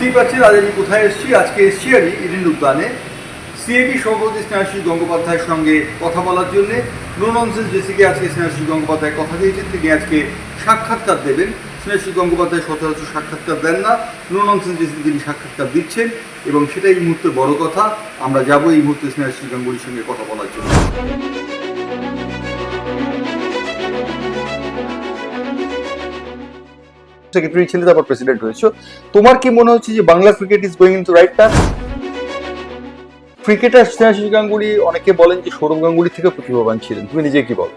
বুঝতেই পারছেন আজ আমি কোথায় এসেছি? আজকে এসেছি আমি ইডেন উদ্যানে। সিএবি সভাপতি স্নেহাশিস গঙ্গোপাধ্যায়ের সঙ্গে কথা বলার জন্য। নো ননসেন্স জেসিকে আজকে স্নেহাশিস গঙ্গোপাধ্যায় কথা দিয়েছেন, তিনি আজকে সাক্ষাৎকার দেবেন। স্নেহাশিস গঙ্গোপাধ্যায় সচরাচর সাক্ষাৎকার দেন না। নো ননসেন্স জেসিকে তিনি সাক্ষাৎকার দিচ্ছেন এবং সেটাই এই মুহূর্তে বড় কথা। আমরা যাব এই মুহূর্তে স্নেহাশিস গাঙ্গুলির সঙ্গে কথা বলার জন্য। সেক্রেটারি ছিলে তারপর প্রেসিডেন্ট হয়েছো। তোমার কি মনে হচ্ছে যে Bangla cricket is going to right path cricketer Snehasish Ganguly, অনেকে বলেন যে সৌরভ গাঙ্গুলি থেকে প্রতিভাবান ছিলেন। তুমি নিজে কি বলো?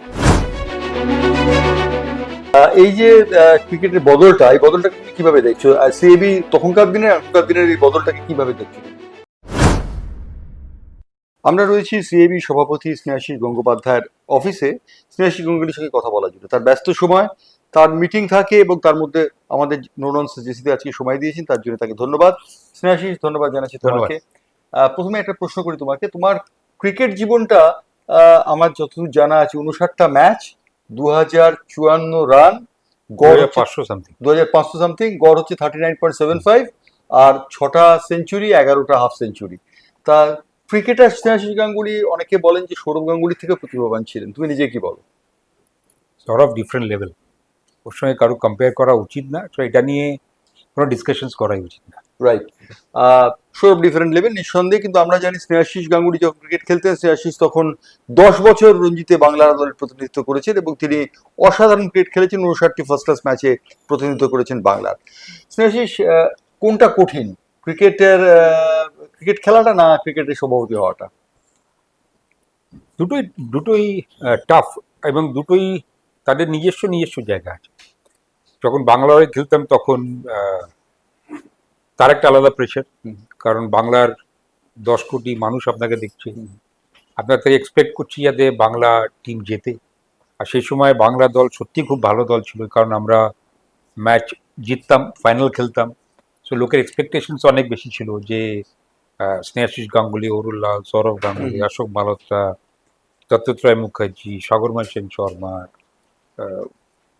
এই যে ক্রিকেটের বদলটা, এই বদলটাকে তুমি কীভাবে দেখছ? সিএবি তখনকার দিনে এখনকার দিনের এই বদলটাকে কীভাবে দেখছ? আমরা রয়েছি সিএবি সভাপতি স্নেহাশিস গঙ্গোপাধ্যায়ের অফিসে স্নেহাশিস গঙ্গুলির সঙ্গে কথা বলার জন্য। তার ব্যস্ত সময় তার মিটিং থাকে এবং তার মধ্যে আমাদের নোরন জেসিতে আজকে সময় দিয়েছেন তার জন্য তাকে ধন্যবাদ। স্নেহাশিস ধন্যবাদ জানাচ্ছি তোমাকে। প্রথমে একটা প্রশ্ন করি তোমাকে। তোমার ক্রিকেট জীবনটা আমার যতদূর জানা আছে উনষাটটা ম্যাচ দু হাজার চুয়ান্ন রান গড় পাঁচশো সামথিং দু হাজার পাঁচশো সামথিং গড় হচ্ছে thirty nine point seven five আর ছটা সেঞ্চুরি এগারোটা হাফ সেঞ্চুরি তা ক্রিকেটার স্নেহাশিস গাঙ্গুলি অনেকে বলেন যে সৌরভ গাঙ্গুলি থেকে প্রতিভাবান ছিলেন। তুমি নিজে কি বলো? সর অফ ডিফারেন্ট লেভেল ওর সঙ্গে কারও কম্পেয়ার করা উচিত না। তো এটা নিয়ে কোনো ডিসকাশনস করাই উচিত না। রাইট সৌরভ ডিফারেন্ট লেভেল নিঃসন্দেহে কিন্তু আমরা জানি স্নেহাশিস গাঙ্গুলি যখন ক্রিকেট খেলতেন স্নেহাশিস তখন দশ বছর রঞ্জিতে বাংলা দলের প্রতিনিধিত্ব করেছেন এবং তিনি অসাধারণ ক্রিকেট খেলেছেন। উনষাটটি ফার্স্ট ক্লাস ম্যাচে প্রতিনিধিত্ব করেছেন বাংলার। স্নেহাশিস কোনটা কঠিন? ক্রিকেটের ক্রিকেট খেলাটা না ক্রিকেটের সভাপতি হওয়াটা? দুটোই দুটোই টাফ এবং দুটোই তাদের নিজস্ব নিজস্ব জায়গা আছে। যখন বাংলা বাংলায় খেলতাম তখন তার একটা আলাদা প্রেশার। কারণ বাংলার দশ কোটি মানুষ আপনাকে দেখছে। আপনার থেকে এক্সপেক্ট করছি যাতে বাংলা টিম জেতে আর সেই সময় বাংলা দল সত্যি খুব ভালো দল ছিল কারণ আমরা ম্যাচ জিততাম ফাইনাল খেলতাম সো লোকের এক্সপেকটেশনস অনেক বেশি ছিল যে স্নেহাশিস গাঙ্গুলি অরুল্লাল সৌরভ গাঙ্গুলি অশোক মালহোত্রা দত্তত্রয় মুখার্জি সাগরময় সেন শর্মা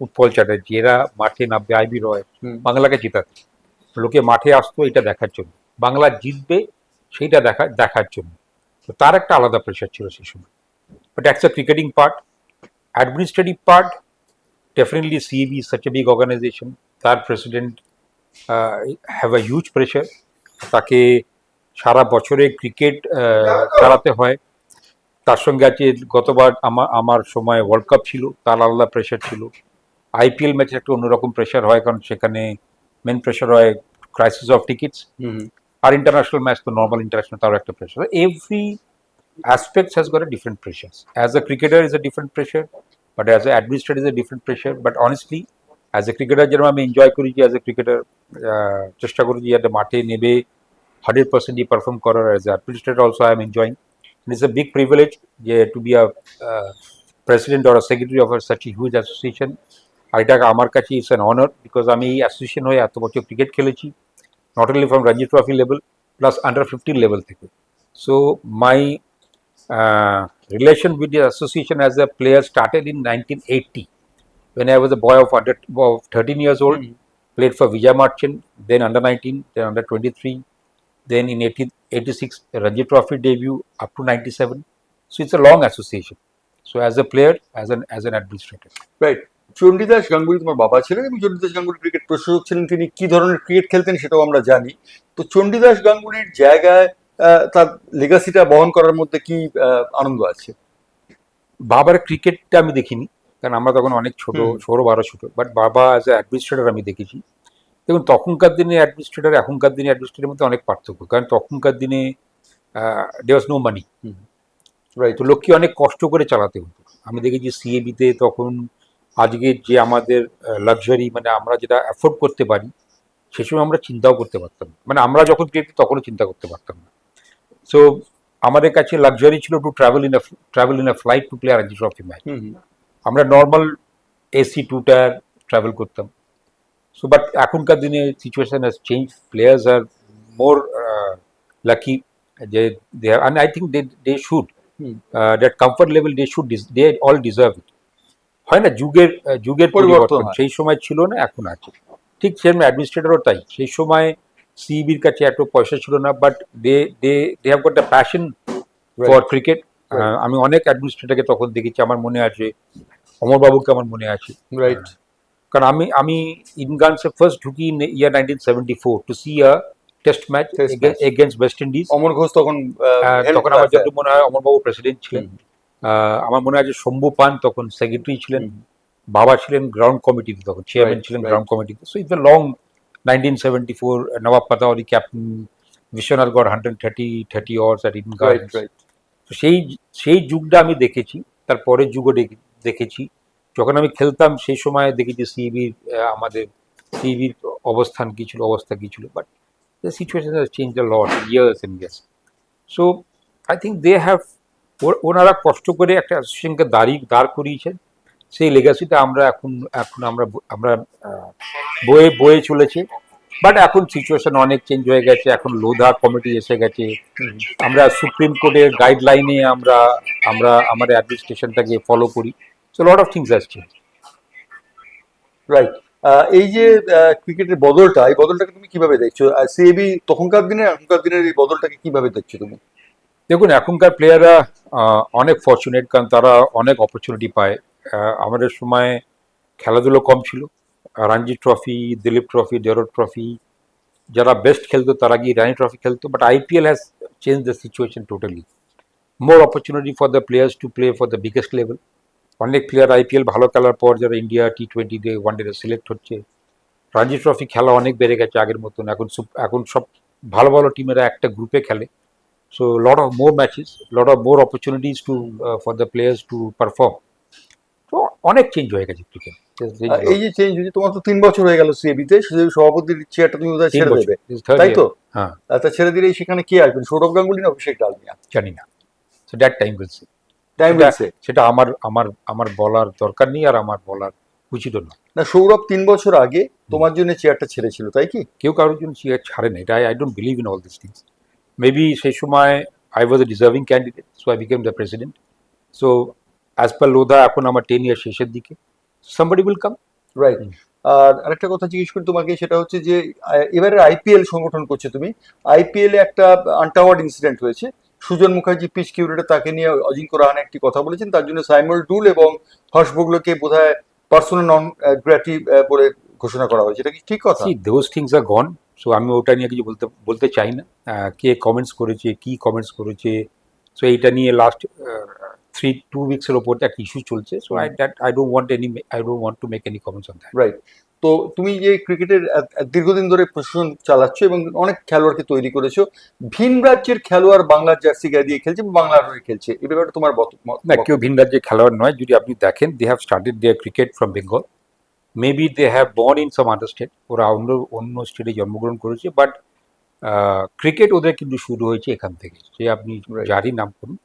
উৎপল চ্যাটার্জি এরা মাঠে নামবে আইবি রয় বাংলাকে জেতাতে। লোকে মাঠে আসতো এটা দেখার জন্য। বাংলা জিতবে সেইটা দেখা দেখার জন্য। তো তার একটা আলাদা প্রেশার ছিল সেই সময়। But it's a cricketing part administrative part definitely CAB such a big organisation তার president have a huge pressure তাকে সারা বছরে ক্রিকেট চালাতে হয়। তার সঙ্গে আছে গতবার আমার আমার সময় ওয়ার্ল্ড কাপ ছিল তার আলাদা প্রেশার ছিল। আইপিএল ম্যাচে একটা অন্যরকম প্রেশার হয় কারণ সেখানে মেন প্রেশার হয় ক্রাইসিস অফ টিকিটস আর ইন্টারন্যাশনাল ম্যাচ তো নর্মাল ইন্টারন্যাশনাল তারও একটা pressure every aspects has got a different pressures. As a cricketer is a different pressure, but as an administrator is a different pressure. But honestly, as a cricketer যেরকম আমি enjoy করেছি as a cricketer চেষ্টা করেছি যাতে মাঠে নেবে hundred percent পার্সেন্টই perform করার। As a administrator also I am enjoying it's a big privilege যে to be a president or secretary of such huge association আর এটা আমার কাছে ইটস অ্যান অনার বিকজ আমি এই অ্যাসোসিয়েশন হয়ে এত বছর ক্রিকেট খেলেছি not only from Ranji trophy level plus under fifteen level থেকে so my uh, relation with the association as a player started in 1980 when I was a boy of under of 13 years old. Played for Vijay Marchand, then under 19, then under 23, then in 80, 86 Ranji Trophy debut up to 97. So it's a long association. So as a player, as an as an administrator. Right Chandidas Ganguly তোমার বাবা ছিলেন এবং Chandidas Ganguly cricket প্রশাসক ছিলেন তিনি কি ধরনের cricket খেলতেন সেটাও আমরা জানি। তো চণ্ডীদাস গাঙ্গুলির জায়গায় তার লেগাসিটা বহন করার মধ্যে কি আনন্দ আছে? বাবার ক্রিকেটটা আমি দেখিনি কারণ আমরা তখন অনেক ছোট হুম। বারো ছোট বাট বাবা অ্যাজ অ্যাডমিনিস্ট্রেটর আমি দেখেছি। দেখুন তখনকার দিনে অ্যাডমিনিস্ট্রেটর এখনকার দিনে অ্যাডমিনিস্ট্রেটরের মধ্যে অনেক পার্থক্য কারণ তখনকার দিনে there was no money right তো লোককে অনেক কষ্ট করে চালাতে হতো। আমি দেখেছি সিএবিতে তখন আজকে যে আমাদের লাক্সারি মানে আমরা যেটা অ্যাফোর্ড করতে পারি সে সময় আমরা চিন্তাও করতে পারতাম না। মানে আমরা যখন ক্রিকেট তখনও চিন্তা করতে পারতাম না। সো আমাদের কাছে লাক্সারি ছিল to travel in travel in a flight to player R trophy match আমরা normal AC two tier travel করতাম। সো বাট এখনকার দিনে situation has change players are more lucky যে they I think they they should. That comfort level they should they all deserve it হয় না যুগের যুগের পরিবর্তন সেই সময় ছিল না এখন আছে। ঠিক সেরকম অ্যাডমিনিস্ট্রেটরও তাই। সেই সময় সিইবির কাছে এত পয়সা ছিল না but they they they have got the passion for cricket. আমি অনেক অ্যাডমিনিস্ট্রেটরকে তখন দেখেছি আমার মনে আছে। অমরবাবুকে আমার মনে আছে। রাইট কারণ আমি আমি ইনগানসে ফার্স্ট ঢুকি in year nineteen seventy four to see a test match. Against West Indies Amar Ghosh তখন তখন আমার যত মনে হয় অমরবাবু প্রেসিডেন্ট ছিলেন। আমার মনে আছে শম্ভু পান তখন সেক্রেটারি ছিলেন বাবা ছিলেন গ্রাউন্ড কমিটিতে তখন চেয়ারম্যান ছিলেন গ্রাউন্ড কমিটিতে। So it's a long nineteen seventy four Nawab Pataudi captain Vishwanath গড় hundred thirty thirty hours at তো সেই সেই যুগটা আমি দেখেছি তারপরের যুগও দেখে- দেখেছি। যখন আমি খেলতাম সেই সময় দেখেছি সিবির আমাদের সিবির অবস্থান কি ছিল অবস্থা কি ছিল but the situation has change a lot years and years so I think they have ওনারা কষ্ট করে একটা অ্যাসোসিয়েশনকে দাঁড়িয়ে দাঁড় করিয়েছেন। সেই লেগাসিটা আমরা এখন এখন আমরা আমরা বয়ে বয়ে চলেছে। বাট এখন সিচুয়েশন অনেক চেঞ্জ হয়ে গেছে। এখন লোধা কমিটি এসে গেছে। আমরা সুপ্রিম কোর্টের গাইডলাইনে আমরা আমরা আমাদের অ্যাডমিনিস্ট্রেশনটাকে ফলো করি। সো লট অফ থিংস আসছে রাইট এই যে ক্রিকেটের বদলটা, এই বদলটাকে তুমি কীভাবে দেখছ? সিএবি তখনকার দিনে, এখনকার দিনের এই বদলটাকে কীভাবে দেখছ তুমি? দেখুন, এখনকার প্লেয়াররা অনেক ফর্চুনেট কারণ তারা অনেক অপরচুনিটি পায়। আমাদের সময় খেলাধুলো কম ছিল। Ranji trophy Duleep trophy Deodhar trophy যারা বেস্ট খেলতো তারা গিয়ে রানি ট্রফি খেলতো but IPL has change the situation totally more opportunity for the players to play for the biggest level অনেক প্লেয়ার আইপিএল ভালো খেলার পর যারা ইন্ডিয়া টি টোয়েন্টিতে ওয়ান ডে সিলেক্ট হচ্ছে। রঞ্জি ট্রফি খেলা অনেক বেড়ে গেছে আগের মতন। এখন এখন সব ভালো ভালো টিমেরা একটা গ্রুপে খেলে। So a lot of more matches, a lot of more opportunities to uh, for the players to perform. তো অনেক চেঞ্জ হয়ে গেছে ক্রিকেট এই যে চেঞ্জ হয়েছে তোমার তো তিন বছর হয়ে গেল সিএবি তে সেই সভাপতির চেয়ারটা তুমি বোধহয় ছেড়ে দেবে। তাই তো? হ্যাঁ। তা ছেড়ে দিলে সেখানে কে আসবেন? সৌরভ গাঙ্গুলি না অভিষেক ডালমিয়া জানি না। So that time will see time সেটা- সেটা আমার আমার আমার বলার দরকার নেই আর আমার বলার উচিত না না সৌরভ তিন বছর আগে তোমার জন্য চেয়ারটা ছেড়েছিল তাই কি? কেউ কারোর জন্য চেয়ার ছাড়ে না এটা I don't believe in all this things maybe সেই সময় I was a deserving candidate so I became the president so as per Lodha এখন আমার টেন ইয়ার শেষের দিকে। Somebody will come right. আর আরেকটা কথা জিজ্ঞেস করি তোমাকে সেটা হচ্ছে যে এবারে আইপিএল সংগঠন করছে তুমি। আইপিএল এ একটা আনটাওয়ার্ড ইনসিডেন্ট হয়েছে। সুজন মুখার্জি পিচ কিউরেটর তাকে নিয়ে অজিঙ্ক্য রাহানে একটি কথা বলেছেন। তার জন্য সাইমল ডুল এবং হর্ষ ভোগলোকে বোধহয় পার্সোনাল নন গ্র্যাটি বলে ঘোষণা করা হয়েছে। এটা কি ঠিক কথা? Those things are gone so আমি ওটা নিয়ে কিছু বলতে বলতে চাই না। কে কমেন্টস করেছে কি কমেন্টস করেছে? সো এইটা নিয়ে লাস্ট থ্রি টু উইক্সের ওপর একটা ইস্যু চলছে। So I that I don't want any I don't want to make any comments on that right তো তুমি যে ক্রিকেটের দীর্ঘদিন ধরে প্রশাসন চালাচ্ছ এবং অনেক খেলোয়াড়কে তৈরি করেছ ভিন রাজ্যের খেলোয়াড় বাংলার জার্সি গায়ে দিয়ে খেলছে বাংলার হয়ে খেলছে। এই ব্যাপারে তোমার মত- না কেউ ভিন রাজ্যের খেলোয়াড় নয়। যদি আপনি দেখেন they have started their cricket from Bengal maybe they have born in some other state ওরা অন্য অন্য স্টেটে জন্মগ্রহণ করেছে বাট ক্রিকেট ওদের কিন্তু শুরু হয়েছে এখান থেকে। যে আপনি. যারই নাম করুন।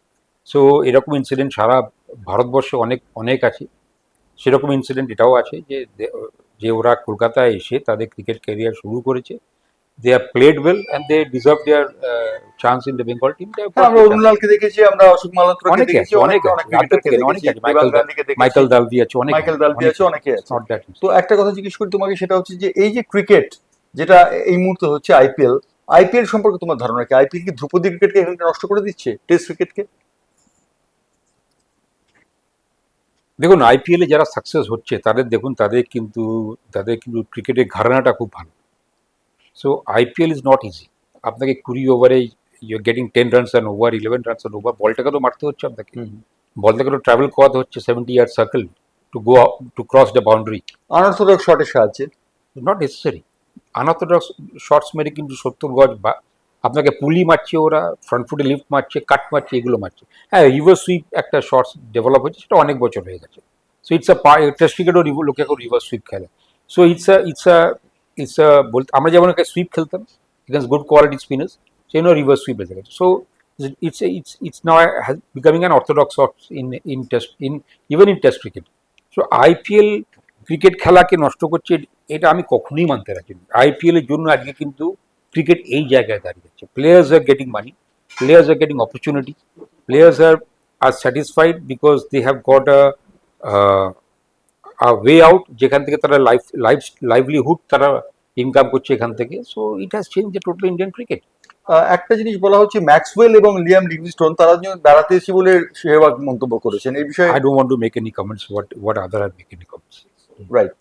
সো এরকম ইনসিডেন্ট সারা ভারতবর্ষে অনেক অনেক আছে। সেরকম ইনসিডেন্ট এটাও আছে যে যে ওরা কলকাতায় এসে তাদের ক্রিকেট ক্যারিয়ার শুরু করেছে। They are played well and they deserve their chance in the Bengal team হ্যাঁ, আমরা অরুণলালকে দেখেছি আমরা অশোক মালহোত্রাকে অনেকে দেখেছি অনেক অনেকে মাইকেল দালভি আছে অনেক মাইকেল দালভি আছে অনেকে তো একটা কথা জিজ্ঞেস করি তোমাকে সেটা হচ্ছে যে এই যে ক্রিকেট যেটা এই মুহূর্তে হচ্ছে আইপিএল আইপিএল সম্পর্কে তোমার ধারণা কি? আইপিএল কি ধ্রুপদী ক্রিকেটকে এখানে নষ্ট করে দিচ্ছে টেস্ট ক্রিকেটকে? দেখুন আইপিএলে যারা সাকসেস হচ্ছে তাদের দেখুন তাদের কিন্তু তাদের কিন্তু ক্রিকেটের ঘরানাটা খুব ভালো। So IPL is not easy আপনাকে কুড়ি ওভারে you getting ten runs and over eleven runs and over বলটাকে তো মারতে হচ্ছে আপনাকে। বলটাকে তো ট্রাভেল করাতে হচ্ছে seventy yard circle to go to cross the boundary unorthodox শটের সাহায্যে। নট নেসেসারি আনঅর্থোডক্স শর্টস মেরে কিন্তু সত্তর গজ বা আপনাকে পুলি মারছে ওরা ফ্রন্ট ফুটে লিফট মারছে কাট মারছে এগুলো মারছে। হ্যাঁ রিভার্স সুইপ একটা শর্টস ডেভেলপ হচ্ছে সেটা অনেক বছর হয়ে গেছে। সো ইটস আ টেস্ট ক্রিকেটও লোকে এখন রিভার্স সুইপ খেলে। So it's a it's a it's বলতে, আমরা যেমন একটা সুইপ খেলতাম এগেন্স গুড কোয়ালিটি স্পিনার্স সেই জন্য রিভার্স সুইপ এসে গেছে। So it's it's it's now becoming an orthodox shots in in test in even test cricket so IPL cricket খেলাকে নষ্ট করছে, এটা আমি কখনোই মানতে রাখি আইপিএল এর জন্য আজকে কিন্তু ক্রিকেট এই জায়গায় দাঁড়িয়ে দাঁড়িয়েছে players are getting money players are getting opportunity players are are satisfied because they have got a way out যেখান থেকে তারা লাইফ লাইফ লাইভলিহুড তারা ইনকাম করছে এখান থেকে। So it has change the total Indian cricket একটা জিনিস বলা হচ্ছে ম্যাক্সওয়েল এবং লিয়াম লিভিংস্টোন তারা বেড়াতে এসে বলে সেহবাগ মন্তব্য করেছেন। এই বিষয়ে I don't want to make any comments what what other are make any comments right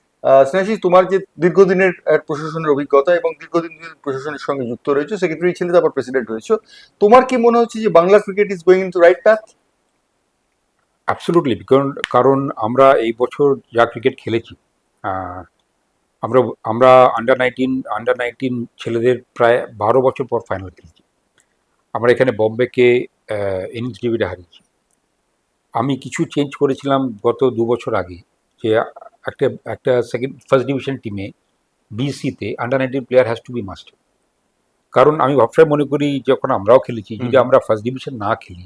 Snehasish তোমার যে দীর্ঘদিনের প্রশাসনের অভিজ্ঞতা এবং দীর্ঘদিন প্রশাসনের সঙ্গে যুক্ত রয়েছে সেক্রেটারি ছিলে তারপর প্রেসিডেন্ট হয়েছে। তোমার কি মনে হচ্ছে যে Bangla cricket is going in to right path absolutely কারণ কারণ আমরা এই বছর যা ক্রিকেট খেলেছি আমরা আমরা আন্ডার নাইনটিন আন্ডার নাইনটিন ছেলেদের প্রায় বারো বছর পর ফাইনাল খেলেছি। আমরা এখানে বম্বেকে ইনিংস ডিভিডে হারিয়েছি। আমি কিছু চেঞ্জ করেছিলাম গত দু বছর আগে যে একটা একটা সেকেন্ড ফার্স্ট ডিভিশন টিমে বিসিতে under nineteen player has to be master কারণ আমি সবসময় মনে করি যখন আমরাও খেলেছি যদি আমরা ফার্স্ট ডিভিশন না খেলি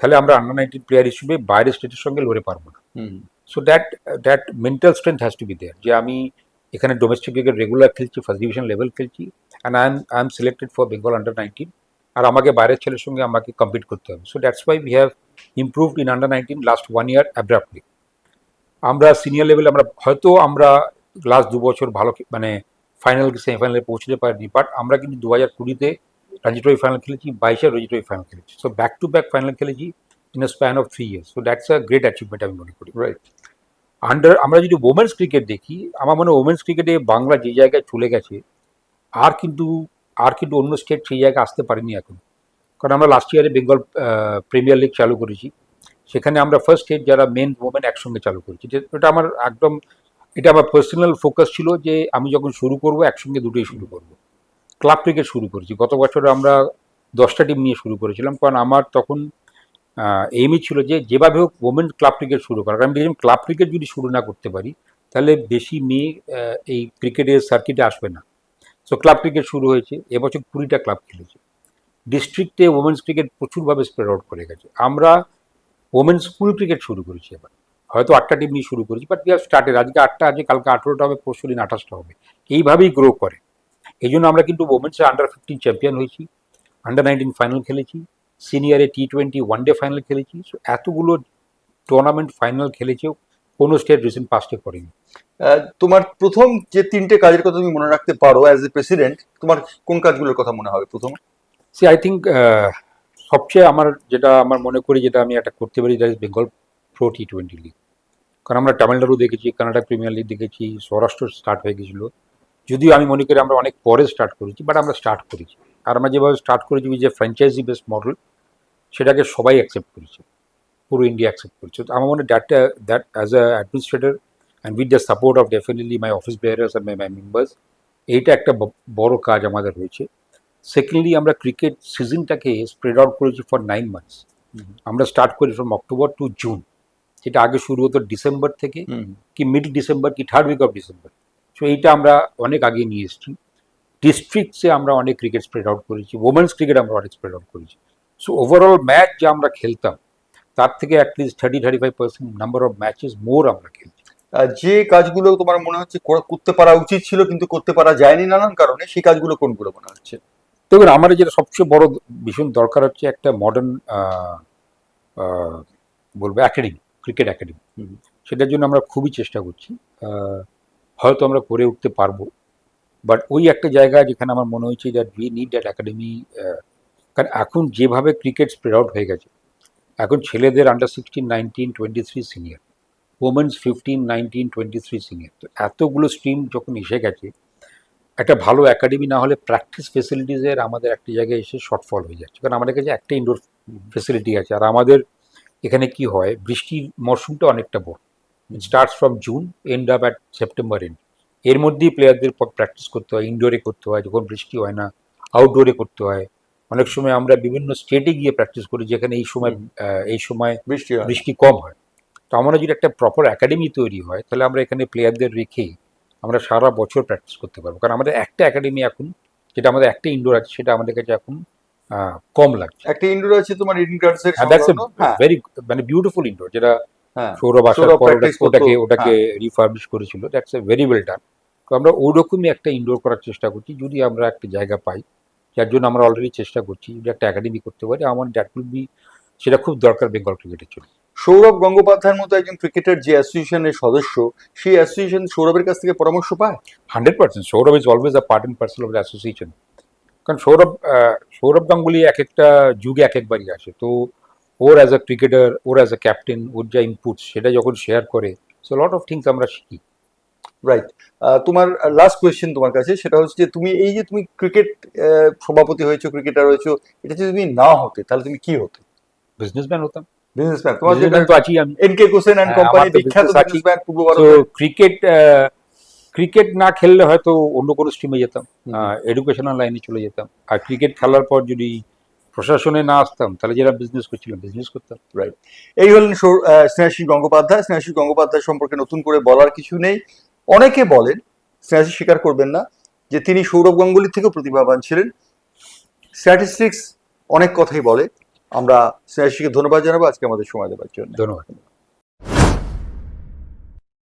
তাহলে আমরা আন্ডার নাইনটিন প্লেয়ার হিসেবে বাইরের স্টেটের সঙ্গে লড়ে পারব না। So that that mental strength has to be there যে আমি এখানে ডোমেস্টিক ক্রিকেট রেগুলার খেলছি ফার্স্ট ডিভিশন লেভেল খেলছি and I am I am selected for Bengal under nineteen আর আমাকে বাইরের ছেলের সঙ্গে আমাকে কম্পিট করতে হবে। So that's why we have improved in under nineteen last one year abruptly আমরা সিনিয়র লেভেলে আমরা হয়তো আমরা লাস্ট দু বছর ভালো মানে ফাইনাল সেমিফাইনালে পৌঁছতে পারিনি বাট আমরা কিন্তু দু হাজার কুড়িতে রঞ্জি ট্রফি ফাইনাল খেলেছি বাইশে রঞ্জি ট্রফি ফাইনাল খেলেছি। So back to back final খেলেছি in a span of three years so that's a great achievement আমি মনে করি। রাইট আন্ডার আমরা যদি ওমেন্স ক্রিকেট দেখি আমার মনে হয় ওমেন্স ক্রিকেটে বাংলা যে জায়গায় চলে গেছে আর কিন্তু আর কিন্তু অন্য স্টেট সেই জায়গায় আসতে পারেনি এখন। কারণ আমরা লাস্ট ইয়ারে বেঙ্গল প্রিমিয়ার লিগ চালু করেছি। সেখানে আমরা ফার্স্ট স্টেট যারা মেন ওমেন একসঙ্গে চালু করেছি। এটা আমার একদম এটা আমার পার্সোনাল ফোকাস ছিল যে আমি যখন শুরু করব একসঙ্গে দুটোই শুরু করব। ক্লাব ক্রিকেট শুরু করেছি। গত বছর আমরা দশটা টিম নিয়ে শুরু করেছিলাম। কারণ আমার তখন এইমই ছিল যে যেভাবে হোক ওমেন ক্লাব ক্রিকেট শুরু করা কারণ দেখলাম ক্লাব ক্রিকেট যদি শুরু না করতে পারি, তাহলে বেশি মেয়ে এই ক্রিকেটের সার্কিটে আসবে না। সো ক্লাব ক্রিকেট শুরু হয়েছে। এবছর কুড়িটা ক্লাব খেলেছে। ডিস্ট্রিক্টে ওমেন্স ক্রিকেট প্রচুরভাবে স্প্রেড আউট করে গেছে। আমরা ওমেন স্কুল ক্রিকেট শুরু করেছি এবার। হয়তো আটটা টিম নিয়ে শুরু করেছি বাট উই স্টার্টেড আজকে আটটা আছে কালকে আঠেরোটা হবে পরশু দিন আঠাশটা হবে। এইভাবেই গ্রো করে। এই জন্য আমরা কিন্তু ওমেন্সের আন্ডার ফিফটিন চ্যাম্পিয়ন হয়েছি আন্ডার নাইনটিন ফাইনাল খেলেছি সিনিয়রে T twenty one day final খেলেছি সো এতগুলো টুর্নামেন্ট ফাইনাল খেলেছেও কোনো স্টেট রিসেন্ট পাস্টে করেনি। তোমার প্রথম যে তিনটে কাজের কথা তুমি মনে রাখতে পারো অ্যাজ এ প্রেসিডেন্ট তোমার কোন কাজগুলোর কথা মনে হবে প্রথম? সি আই থিঙ্ক সবচেয়ে আমার যেটা আমার মনে করি যেটা আমি একটা করতে পারি that is Bengal pro T twenty league কারণ আমরা তামিলনাড়ু দেখেছি কানাডা প্রিমিয়ার লিগ দেখেছি সৌরাষ্ট্র স্টার্ট হয়ে গেছিল। যদিও আমি মনে করি আমরা অনেক পরে স্টার্ট করেছি বাট আমরা স্টার্ট করেছি। আর আমরা যেভাবে স্টার্ট করেছি যে ফ্র্যাঞ্চাইজি বেস মডেল সেটাকে সবাই অ্যাকসেপ্ট করেছে। পুরো ইন্ডিয়া অ্যাকসেপ্ট করেছে। তো আমার মনে হয় that that as a administrator and with the support of definitely my office bearers and my my members এইটা একটা বড় কাজ আমাদের হয়েছে। সেকেন্ডলি আমরা ক্রিকেট সিজনটাকে স্প্রেড আউট করেছি ফর নাইন মান্থস। আমরা স্টার্ট করি ফ্রম অক্টোবর টু জুন যেটা আগে শুরু হতো ডিসেম্বর থেকে কি মিড ডিসেম্বর কি third week of December so এইটা আমরা অনেক আগে নিয়ে এসেছি। ডিস্ট্রিক্টসে আমরা অনেক ক্রিকেট স্প্রেড আউট করেছি। ওমেন্স ক্রিকেট আমরা অনেক স্প্রেড আউট করেছি। সো ওভারঅল ম্যাচ যা আমরা খেলতাম তার থেকে at least thirty thirty five percent number of matches more আমরা খেলছি যে কাজগুলো তোমার মনে হচ্ছে করতে পারা উচিত ছিল কিন্তু করতে পারা যায়নি নানান কারণে সেই কাজগুলো কোনগুলো মনে হচ্ছে? দেখুন আমার যেটা সবচেয়ে বড় ভীষণ দরকার হচ্ছে একটা মডার্ন বলব একাডেমি ক্রিকেট একাডেমি। সেটার জন্য আমরা খুবই চেষ্টা করছি। হয়তো আমরা করে উঠতে পারব। বাট ওই একটা জায়গা যেখানে আমার মনে হয়েছে that we need that academy কারণ এখন যেভাবে ক্রিকেট স্প্রেড আউট হয়ে গেছে, এখন ছেলেদের under sixteen nineteen twenty three senior women's fifteen nineteen twenty three senior তো এতগুলো স্ট্রিম যখন এসে গেছে, একটা ভালো একাডেমি না হলে প্র্যাকটিস ফেসিলিটিসের আমাদের একটা জায়গায় এসে শর্টফল হয়ে যাচ্ছে। কারণ আমাদের কাছে একটা ইনডোর ফেসিলিটি আছে, আর আমাদের এখানে কি হয়, বৃষ্টির মরশুমটা অনেকটা বড়। Starts from June end up at September end এর মধ্যেই প্লেয়ারদের প্র্যাকটিস করতে হয় ইনডোরে করতে হয় যখন বৃষ্টি হয় না আউটডোরে করতে হয়। অনেক সময় আমরা বিভিন্ন স্টেটে গিয়ে প্র্যাকটিস করি যেখানে এই সময় এই সময় বৃষ্টি বৃষ্টি কম হয়। তো আমরা যদি একটা প্রপার একাডেমি তৈরি হয় তাহলে আমরা এখানে প্লেয়ারদের রেখেই আমরা সারা বছর প্র্যাকটিস করতে পারব। কারণ আমাদের একটা একাডেমি এখন যেটা আমাদের একটা ইনডোর আছে সেটা আমাদের কাছে এখন কম লাগছে। একটা ইনডোর আছে তোমার ইডেন এর দ্যাটস হ্যাঁ। ভেরি মানে বিউটিফুল ইনডোর যেটা হ্যাঁ সৌরভ আসার পর ওটা- ওটাকে ওটাকে রিফার্বিশ করেছিল। That's a very well done তো আমরা ওই রকমই একটা ইনডোর করার চেষ্টা করছি যদি আমরা একটা জায়গা পাই যার জন্য আমরা অলরেডি চেষ্টা করছি যদি একটা একাডেমি করতে পারি আমার দ্যাট উইল বি সেটা খুব দরকার বেঙ্গল ক্রিকেটের জন্য। সৌরভ গঙ্গোপাধ্যায়ের মতো একজন ক্রিকেটার যে অ্যাসোসিয়েশনের সদস্য সেই অ্যাসোসিয়েশন সৌরভের কাছ থেকে পরামর্শ পায়? Hundred percent Sourav is always a part and parcel of the association কারণ সৌরভ সৌরভ গাঙ্গুলি এক একটা যুগে এক একবারই আসে। তো ওর অ্যাজ আ ক্রিকেটার ওর অ্যাজ আ ক্যাপ্টেন ওর যা ইনপুট সেটা যখন শেয়ার করে সো লট অফ থিংস আমরা শিখি। রাইট তোমার লাস্ট কোয়েশ্চেন তোমার কাছে সেটা হচ্ছে যে তুমি এই যে তুমি ক্রিকেট সভাপতি হয়েছো ক্রিকেটার হয়েছো এটা যদি তুমি না হতে তাহলে তুমি কি হতে? বিজনেসম্যান হতাম। বিজনেসম্যান তোমার তো আছি আমি। এন কে কোসেন হ্যাঁ, কোম্পানি বিখ্যাত বিজনেসম্যান পূর্ব ক্রিকেট ক্রিকেট না খেললে হয়তো অন্য কোনো স্ট্রিমে যেতাম। এডুকেশনাল লাইনে চলে যেতাম। আর ক্রিকেট খেলার পর যদি প্রশাসনে না আসতাম তাহলে যারা বিজনেস করছিলাম বিজনেস করতাম। রাইট এই হলেন সৌ- আহ, গঙ্গোপাধ্যায়। স্নেহাশী গঙ্গোপাধ্যায় সম্পর্কে নতুন করে বলার কিছু নেই। অনেকে বলেন স্নেহাশী স্বীকার করবেন না যে তিনি সৌরভ গাঙ্গুলির থেকেও প্রতিভাবান ছিলেন। স্ট্যাটিস্টিক্স অনেক কথাই বলে। আমরা স্নেহাশীকে ধন্যবাদ জানাব। আজকে আমাদের সময় দেওয়ার জন্য। ধন্যবাদ।